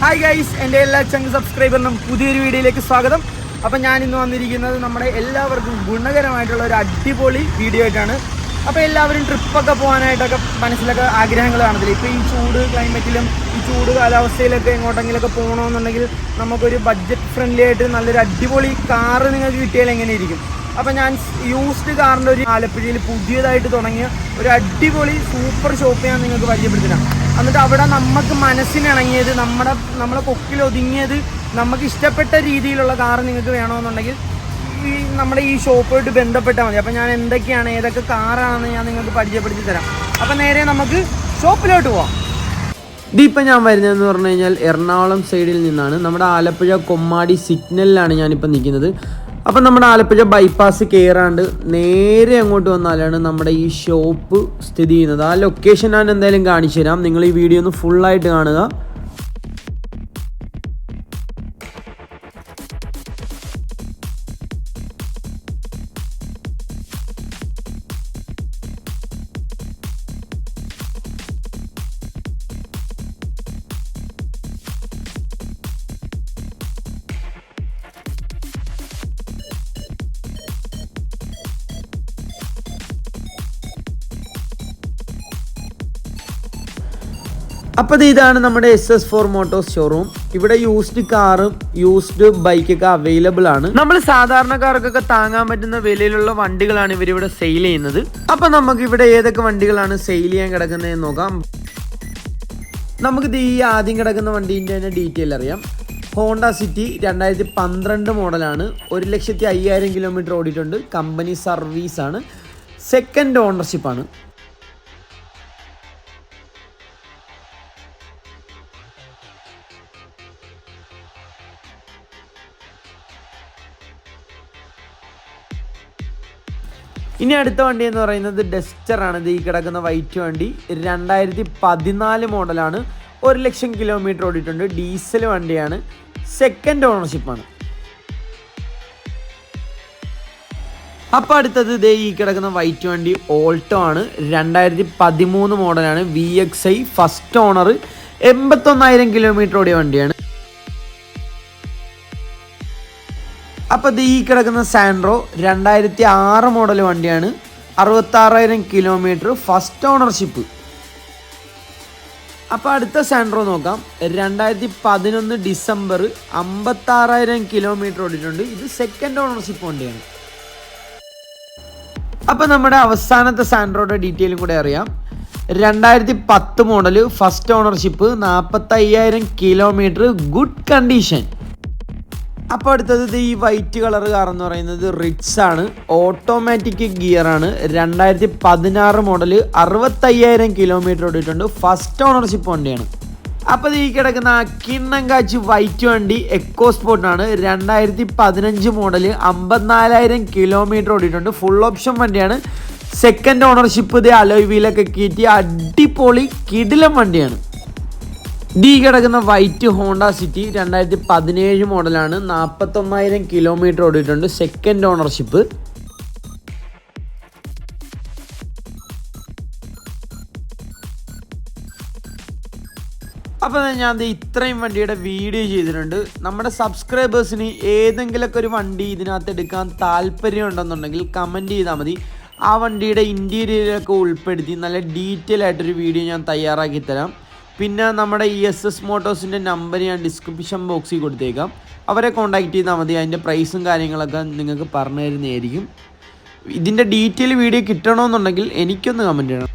Hi guys എന്റെ എല്ലാ ചങ്ക് സബ്സ്ക്രൈബറിനും പുതിയൊരു വീഡിയോയിലേക്ക് സ്വാഗതം. അപ്പം ഞാൻ ഇന്ന് വന്നിരിക്കുന്നത് നമ്മുടെ എല്ലാവർക്കും ഗുണകരമായിട്ടുള്ള ഒരു അടിപൊളി വീഡിയോ ആയിട്ടാണ്. അപ്പോൾ എല്ലാവരും ട്രിപ്പൊക്കെ പോകാനായിട്ടൊക്കെ മനസ്സിലൊക്കെ ആഗ്രഹങ്ങൾ കാണത്തില്ല? ഇപ്പോൾ ഈ ചൂട് ക്ലൈമറ്റിലും ഈ ചൂട് കാലാവസ്ഥയിലൊക്കെ എങ്ങോട്ടെങ്കിലൊക്കെ പോകണമെന്നുണ്ടെങ്കിൽ നമുക്കൊരു ബഡ്ജറ്റ് ഫ്രണ്ട്ലി ആയിട്ട് നല്ലൊരു അടിപൊളി കാറ് നിങ്ങൾക്ക് കിട്ടിയാൽ എങ്ങനെ ഇരിക്കും അപ്പം ഞാൻ യൂസ്ഡ് കാറിന്റെ ഒരു ആലപ്പുഴയിൽ പുതിയതായിട്ട് തുടങ്ങിയ ഒരു അടിപൊളി സൂപ്പർ ഷോപ്പ് ഞാൻ നിങ്ങൾക്ക് പരിചയപ്പെടുത്തരാം. എന്നിട്ട് അവിടെ നമുക്ക് മനസ്സിനിണങ്ങിയത് നമ്മുടെ നമ്മളെ കൊക്കിൽ ഒതുങ്ങിയത് നമുക്ക് ഇഷ്ടപ്പെട്ട രീതിയിലുള്ള കാർ നിങ്ങൾക്ക് വേണമെന്നുണ്ടെങ്കിൽ ഈ നമ്മുടെ ഈ ഷോപ്പുമായിട്ട് ബന്ധപ്പെട്ടാൽ മതി. അപ്പം ഞാൻ എന്തൊക്കെയാണ് ഏതൊക്കെ കാറാണെന്ന് ഞാൻ നിങ്ങൾക്ക് പരിചയപ്പെടുത്തി തരാം. അപ്പം നേരെ നമുക്ക് ഷോപ്പിലോട്ട് പോവാം. ഇതിപ്പോൾ ഞാൻ വരുന്നതെന്ന് പറഞ്ഞു കഴിഞ്ഞാൽ എറണാകുളം സൈഡിൽ നിന്നാണ്. നമ്മുടെ ആലപ്പുഴ കൊമ്മാടി സിഗ്നലിലാണ് ഞാനിപ്പോൾ നിൽക്കുന്നത്. അപ്പം നമ്മുടെ ആലപ്പുഴ ബൈപ്പാസ് കയറാണ്ട് നേരെ അങ്ങോട്ട് വന്നാലാണ് നമ്മുടെ ഈ ഷോപ്പ് സ്ഥിതി ചെയ്യുന്നത്. ആ ലൊക്കേഷൻ ഞാൻ എന്തായാലും കാണിച്ചു തരാം നിങ്ങൾ ഈ വീഡിയോ ഒന്ന് ഫുള്ളായിട്ട് കാണുക. അപ്പോൾ ഇതാണ് നമ്മുടെ S S four motors showroom ഇവിടെ യൂസ്ഡ് കാറും യൂസ്ഡ് ബൈക്കൊക്കെ അവൈലബിൾ ആണ്. നമ്മൾ സാധാരണക്കാർക്കൊക്കെ താങ്ങാൻ പറ്റുന്ന വിലയിലുള്ള വണ്ടികളാണ് ഇവർ ഇവിടെ സെയിൽ ചെയ്യുന്നത്. അപ്പോൾ നമുക്ക് ഇവിടെ ഏതൊക്കെ വണ്ടികളാണ് സെയിൽ ചെയ്യാൻ കിടക്കുന്നതെന്ന് നോക്കാം. നമുക്ക് ഈ ആദ്യം കിടക്കുന്ന വണ്ടീന്റെ തന്നെ ഡീറ്റെയിൽ അറിയാം. ഹോണ്ട സിറ്റി രണ്ടായിരത്തി പന്ത്രണ്ട് മോഡലാണ് ഒരു ലക്ഷത്തി അയ്യായിരം കിലോമീറ്റർ ഓടിയിട്ടുണ്ട്. കമ്പനി സർവീസാണ് സെക്കൻഡ് ഓണർഷിപ്പാണ് ഇനി അടുത്ത വണ്ടി എന്ന് പറയുന്നത് ഡെസ്റ്റർ ആണ്. ഇത് ഈ കിടക്കുന്ന വൈറ്റ് വണ്ടി. രണ്ടായിരത്തി പതിനാല് മോഡലാണ് ഒരു ലക്ഷം കിലോമീറ്റർ ഓടിയിട്ടുണ്ട്. ഡീസൽ വണ്ടിയാണ്. സെക്കൻഡ് ഓണർഷിപ്പാണ് അപ്പോൾ അടുത്തത് ഇതേ ഈ കിടക്കുന്ന വൈറ്റ് വണ്ടി ഓൾട്ടോ ആണ്. രണ്ടായിരത്തി പതിമൂന്ന് മോഡലാണ് V X I first owner എൺപത്തൊന്നായിരം kilometre ഓടിയ വണ്ടിയാണ്. അപ്പോൾ ഈ കിടക്കുന്ന സാൻഡ്രോ രണ്ടായിരത്തി ആറ് മോഡൽ വണ്ടിയാണ്. അറുപത്താറായിരം കിലോമീറ്റർ ഫസ്റ്റ് ഓണർഷിപ്പ് അപ്പോൾ അടുത്ത സാൻഡ്രോ നോക്കാം. രണ്ടായിരത്തി പതിനൊന്ന് ഡിസംബർ അമ്പത്താറായിരം കിലോമീറ്റർ ഓടിയിട്ടുണ്ട്. ഇത് സെക്കൻഡ് ഓണർഷിപ്പ് വണ്ടിയാണ്. അപ്പോൾ നമ്മുടെ അവസാനത്തെ സാൻഡ്രോയുടെ ഡീറ്റെയിലും കൂടെ അറിയാം. രണ്ടായിരത്തി പത്ത് മോഡൽ ഫസ്റ്റ് ഓണർഷിപ്പ് നാൽപ്പത്തയ്യായിരം കിലോമീറ്റർ ഗുഡ് കണ്ടീഷൻ അപ്പോൾ അടുത്തത് ഈ വൈറ്റ് കളർ കാർ എന്ന് പറയുന്നത് റിറ്റ്സ് ആണ്. ഓട്ടോമാറ്റിക് ഗിയർ ആണ്. രണ്ടായിരത്തി പതിനാറ് മോഡൽ അറുപത്തയ്യായിരം കിലോമീറ്റർ ഓടിയിട്ടുണ്ട്. ഫസ്റ്റ് ഓണർഷിപ്പ് വണ്ടിയാണ്. അപ്പോൾ ഈ കിടക്കുന്ന കിണ്ണം കാച്ചി വൈറ്റ് വണ്ടി എക്കോ സ്പോർട്ടാണ് രണ്ടായിരത്തി പതിനഞ്ച് മോഡൽ അമ്പത്തിനാലായിരം കിലോമീറ്റർ ഓടിയിട്ടുണ്ട്. ഫുൾ ഓപ്ഷൻ വണ്ടിയാണ്. സെക്കൻഡ് ഓണർഷിപ്പ് ഇതേ അലോയ് വീലൊക്കെ കയറ്റി അടിപൊളി കിടിലം വണ്ടിയാണ്. ഡി കിടക്കുന്ന വൈറ്റ് ഹോണ്ട സിറ്റി രണ്ടായിരത്തി പതിനേഴ് മോഡലാണ് നാൽപ്പത്തൊന്നായിരം കിലോമീറ്റർ ഓടിയിട്ടുണ്ട് സെക്കൻഡ് ഓണർഷിപ്പ് അപ്പോൾ ഞാൻ ഇത്രയും വണ്ടിയുടെ വീഡിയോ ചെയ്തിട്ടുണ്ട്. നമ്മുടെ സബ്സ്ക്രൈബേഴ്സിന് ഏതെങ്കിലുമൊക്കെ ഒരു വണ്ടി ഇതിനകത്ത് എടുക്കാൻ താല്പര്യം ഉണ്ടെന്നുണ്ടെങ്കിൽ കമന്റ് ചെയ്താൽ മതി. ആ വണ്ടിയുടെ ഇന്റീരിയറൊക്കെ ഉൾപ്പെടുത്തി നല്ല ഡീറ്റെയിൽ ആയിട്ടൊരു വീഡിയോ ഞാൻ തയ്യാറാക്കി തരാം. പിന്നെ നമ്മുടെ ഇ എസ് എസ് മോട്ടോഴ്സിന്റെ നമ്പർ ഞാൻ ഡിസ്ക്രിപ്ഷൻ ബോക്സിൽ കൊടുത്തേക്കാം. അവരെ കോൺടാക്ട് ചെയ്താൽ മതി. അതിന്റെ പ്രൈസും കാര്യങ്ങളൊക്കെ നിങ്ങൾക്ക് പറഞ്ഞു തരുന്നതായിരിക്കും ഇതിന്റെ ഡീറ്റെയിൽ വീഡിയോ കിട്ടണമെന്നുണ്ടെങ്കിൽ എനിക്കൊന്ന് കമന്റ് ചെയ്യണം